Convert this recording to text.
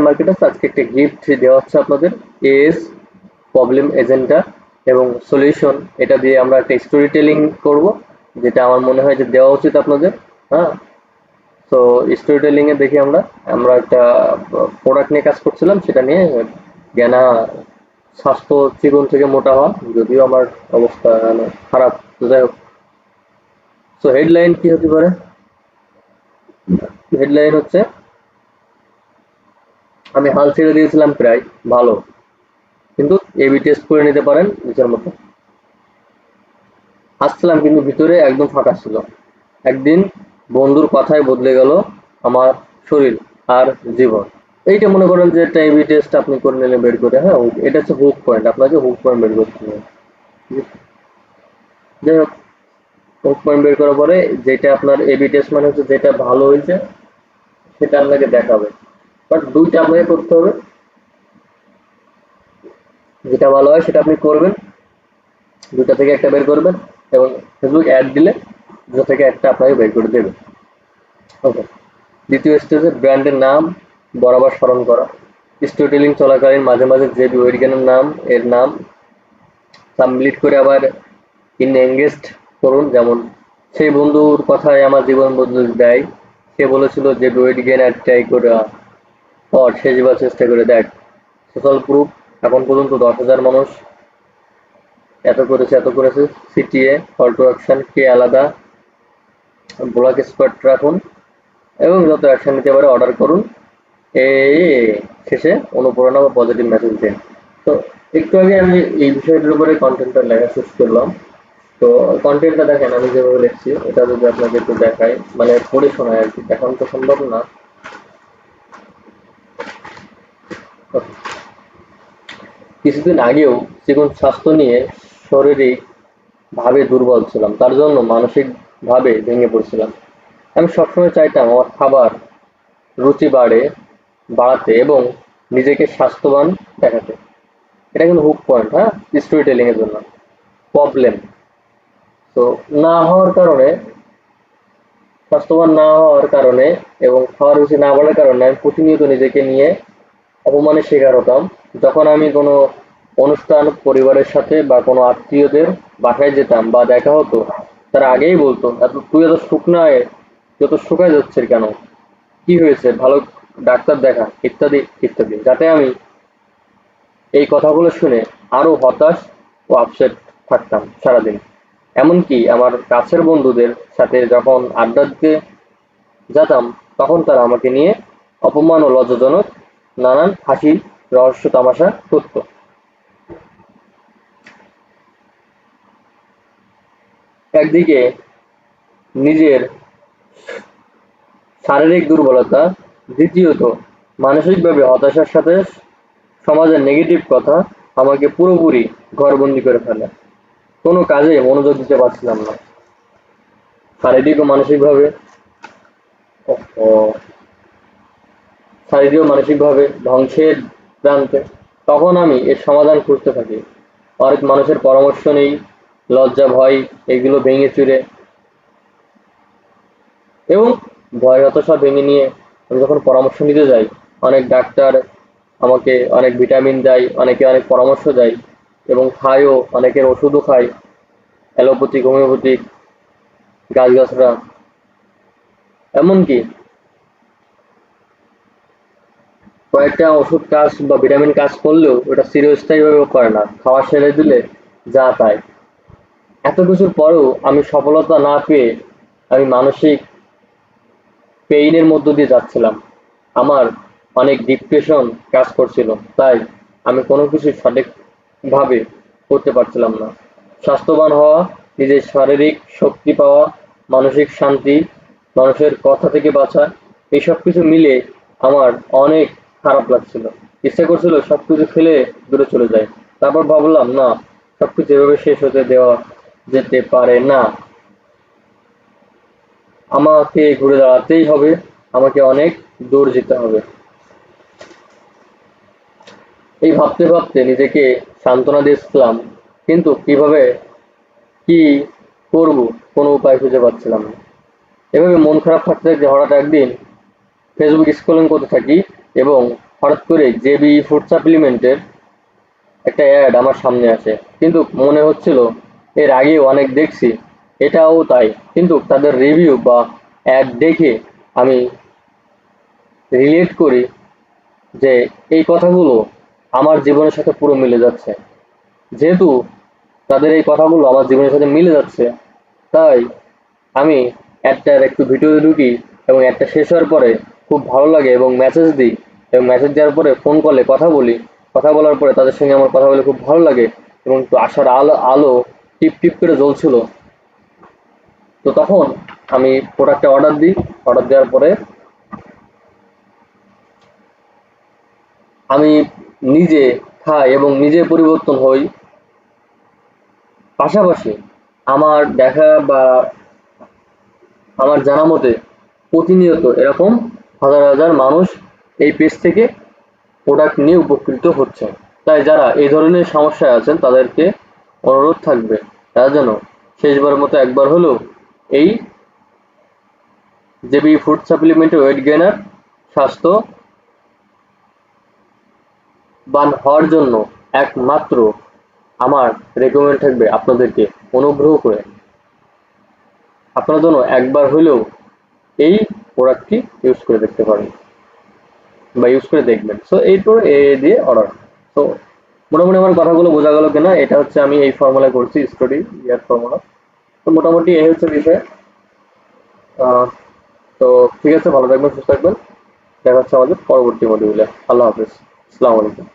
Share market আছে। আজকে একটা গিফট দেওয়া হচ্ছে আপনাদের। এস প্রবলেম এজেন্টা এবং সলিউশন এটা দিয়ে আমরা একটা স্টোরি টেলিং করব, যেটা আমার মনে হয় যে দেওয়া উচিত আপনাদের হ্যাঁ? তো স্টোরি টেলিং এ দেখি আমরা আমরা একটা প্রোডাক্ট নিয়ে কাজ করছিলাম, সেটা নিয়ে জ্ঞানা স্বাস্থ্য চিকন থেকে মোটা হওয়া, যদিও আমার অবস্থা মানে খারাপ। যাই হোক। তো হেডলাইন কি হতে পারে? হেডলাইন হচ্ছে আমি হাল ছেড়ে দিয়েছিলাম, প্রায় ভালো। কিন্তু এবি টেস্ট করে নিতে পারেন নিজের মতো। আসছিলাম কিন্তু ভিতরে একদম ফাঁকা ছিল। একদিন বন্ধুর কথায় বদলে গেল আমার শরীর আর জীবন। এইটা মনে করেন যে একটা এবি টেস্ট আপনি করে নিলেন বের করে হ্যাঁ এটা হচ্ছে হুক পয়েন্ট আপনাকে হুক পয়েন্ট বের করতে হবে। যাই হোক হুক পয়েন্ট বের করার পরে যেটা আপনার এবি টেস্ট মানে হচ্ছে যেটা ভালো হয়েছে, সেটা আপনাকে দেখাবে। বাট দুইটা আপনাকে করতে হবে। যেটা ভালো হয় সেটা আপনি করবেন। দুটা থেকে একটা বের করবেন এবং ফেসবুক অ্যাড দিলে দুটো থেকে একটা আপনাকে বের করে দেবে। ওকে দ্বিতীয় স্টেজে ব্র্যান্ডের নাম বরাবর স্মরণ করা। স্টোরি টেলিং চলাকালীন মাঝে মাঝে যে ওয়েডিগানের নাম, এর নাম সাবমিট করে আবার ইন এঙ্গেজড করুন। যেমন, সেই বন্ধুর কথায় আমার জীবন বদলে দেয়। সে বলেছিল যে ওয়েডিগেন আর ট্রাই করে। পর সে যাবার চেষ্টা করে দেখ। সোশ্যাল প্রুফ, এখন পর্যন্ত দশ হাজার মানুষ এত করেছে এত করেছে। সিটিএ কল টু অ্যাকশন কে আলাদা? ব্লক স্পট রাখুন এবং যত অ্যাকশন নিতে পারে অর্ডার করুন। এই শেষে অনুপ্রেরণা বা পজিটিভ মেসেজ দিন। তো একটু আগে আমি এই বিষয়টার উপরে কন্টেন্টটা লেখা শেষ করলাম। তো কন্টেন্টটা দেখেন, আমি যেভাবে লিখছি, এটা যদি আপনাকে একটু দেখাই মানে পড়ে শোনায় আর কি। দেখানো তো সম্ভব না। কিছুদিন আগেও জীবন স্বাস্থ্য নিয়ে শারীরিক ভাবে দুর্বল ছিলাম। তার জন্য মানসিক ভাবে ভেঙে পড়ছিলাম। আমি সবসময় চাইতাম আমার খাবার রুচি বাড়ে, বাড়াতে এবং নিজেকে স্বাস্থ্যবান দেখাতে। এটা কিন্তু হুক পয়েন্ট হ্যাঁ? স্টোরি টেলিং এর জন্য। প্রবলেম তো না হওয়ার কারণে, স্বাস্থ্যবান না হওয়ার কারণে এবং খাওয়ার রুচি না বাড়ার কারণে আমি প্রতিনিয়ত নিজেকে নিয়ে অপমানের শিকার হতাম যখন আমি কোনো অনুষ্ঠান পরিবারের সাথে বা কোনো আত্মীয়দের বাসায় যেতাম বা দেখা হতো, তারা আগেই বলতো, এত, তুই এত শুকনায় এত শুকায় যাচ্ছে কেন? কি হয়েছে? ভালো ডাক্তার দেখা, ইত্যাদি ইত্যাদি। যাতে আমি এই কথাগুলো শুনে আরও হতাশ ও আপসেট থাকতাম সারাদিন। এমনকি আমার কাছের বন্ধুদের সাথে যখন আড্ডা দিতে যেতাম, তখন তারা আমাকে নিয়ে অপমান ও লজ্জাজনক নানান হাসি, রহস্য, তামাশা করত একদিকে নিজের শারীরিক দুর্বলতা, দ্বিতীয়ত মানসিকভাবে হতাশার সাথে সমাজের নেগেটিভ কথা আমাকে পুরোপুরি ঘরবন্দি করে ফেলে। কোনো কাজে মনোযোগ দিতে পারছিলাম না। শারীরিক ও মানসিকভাবে শারীরিক ও মানসিকভাবে ধ্বংসের প্রান্তে, তখন আমি এর সমাধান খুঁজতে থাকি। অনেক মানুষের পরামর্শ নেই, লজ্জা, ভয়, এগুলো ভেঙে চুরে। এবং ভয় হতাশা ভেঙে নিয়ে আমি যখন পরামর্শ নিতে যাই, অনেক ডাক্তার আমাকে অনেক ভিটামিন দেয়, অনেকে অনেক পরামর্শ দেয়, এবং খায়ও অনেকের ওষুধও খায়, অ্যালোপ্যাথিক, হোমিওপ্যাথিক গাছগাছরা এমনকি কয়েকটা ওষুধ কাজ বা ভিটামিন কাজ করলেও ওটা চিরস্থায়ীভাবে করে না। খাওয়া সেরে দিলে যা তাই। এত কিছুর পরেও আমি সফলতা না পেয়ে আমি মানসিক পেইনের মধ্য দিয়ে যাচ্ছিলাম। আমার অনেক ডিপ্রেশন কাজ করছিল, তাই আমি কোনো কিছু সঠিকভাবে করতে পারছিলাম না। স্বাস্থ্যবান হওয়া, নিজের শারীরিক শক্তি পাওয়া, মানসিক শান্তি, মানুষের কথা থেকে বাঁচা এইসব কিছু মিলে আমার অনেক খারাপ লাগছিল। ইচ্ছা করছিল সব কিছু ফেলে দূরে চলে যায়। তারপর ভাবলাম, না সব কিছু এভাবে শেষ হতে দেওয়া যেতে পারে না। আমাকে ঘুরে দাঁড়াতেই হবে, আমাকে অনেক দূর যেতে হবে। এই ভাবতে ভাবতে নিজেকে সান্ত্বনা দিয়েছিলাম, কিন্তু কীভাবে, কি করব কোনো উপায় খুঁজে পাচ্ছিলাম না। এভাবে মন খারাপ থাকতে থাকতে হঠাৎ একদিন ফেসবুক স্ক্রলিং করতে থাকি এবং হঠাৎ করে জেবি ফুড সাপ্লিমেন্টের একটা অ্যাড আমার সামনে আসে। কিন্তু মনে হচ্ছিল, এর আগেও অনেক দেখছি, এটাও তাই। কিন্তু তাদের রিভিউ বা অ্যাড দেখে আমি রিলেট করি যে এই কথাগুলো আমার জীবনের সাথে পুরো মিলে যাচ্ছে। যেহেতু তাদের এই কথাগুলো আমার জীবনের সাথে মিলে যাচ্ছে, তাই আমি একটার একটু ভিডিও ঢুকি এবং একটা শেষ হওয়ার পরে খুব ভালো লাগে এবং মেসেজ দিই। এবং মেসেজ দেওয়ার পরে ফোন কলে কথা বলি। কথা বলার পরে তাদের সঙ্গে আমার কথা বলে খুব ভালো লাগে এবং আসার আলো আলো টিপ টিপ করে জ্বলছিল। তো তখন আমি প্রোডাক্টটা অর্ডার দিই। অর্ডার দেওয়ার পরে আমি নিজে খাই এবং নিজে পরিবর্তন হই। পাশাপাশি আমার দেখা বা আমার জানা মতে প্রতিনিয়ত এরকম হাজার হাজার মানুষ এই পেজ থেকে প্রোডাক্ট নিয়ে উপকৃত হচ্ছে। তাই যারা এই ধরনের সমস্যায় আছেন, তাদেরকে অনুরোধ থাকবে, তারা যেন শেষবার মতো একবার হলেও এই JB food supplement weight gainer স্বাস্থ্য বান হওয়ার জন্য একমাত্র আমার রেকমেন্ড থাকবে আপনাদেরকে অনুগ্রহ করে। আপনারা যেন একবার হলেও এই প্রোডাক্টটি ইউজ করে দেখতে পারেন। বা ইউজ করে দেখবেন। সো এইরপর এ দিয়ে অর্ডার তো মোটামুটি আমার কথাগুলো বোঝা গেল কিনা, এটা হচ্ছে আমি এই ফর্মুলা করছি স্টোরি ইয়ার ফর্মুলা তো মোটামুটি এই হচ্ছে বিষয়। তো ঠিক আছে, ভালো থাকবেন, সুস্থ থাকবেন। দেখা হচ্ছে আমাদের পরবর্তী মডিউলে আল্লাহ হাফিজ। আসসালামু আলাইকুম।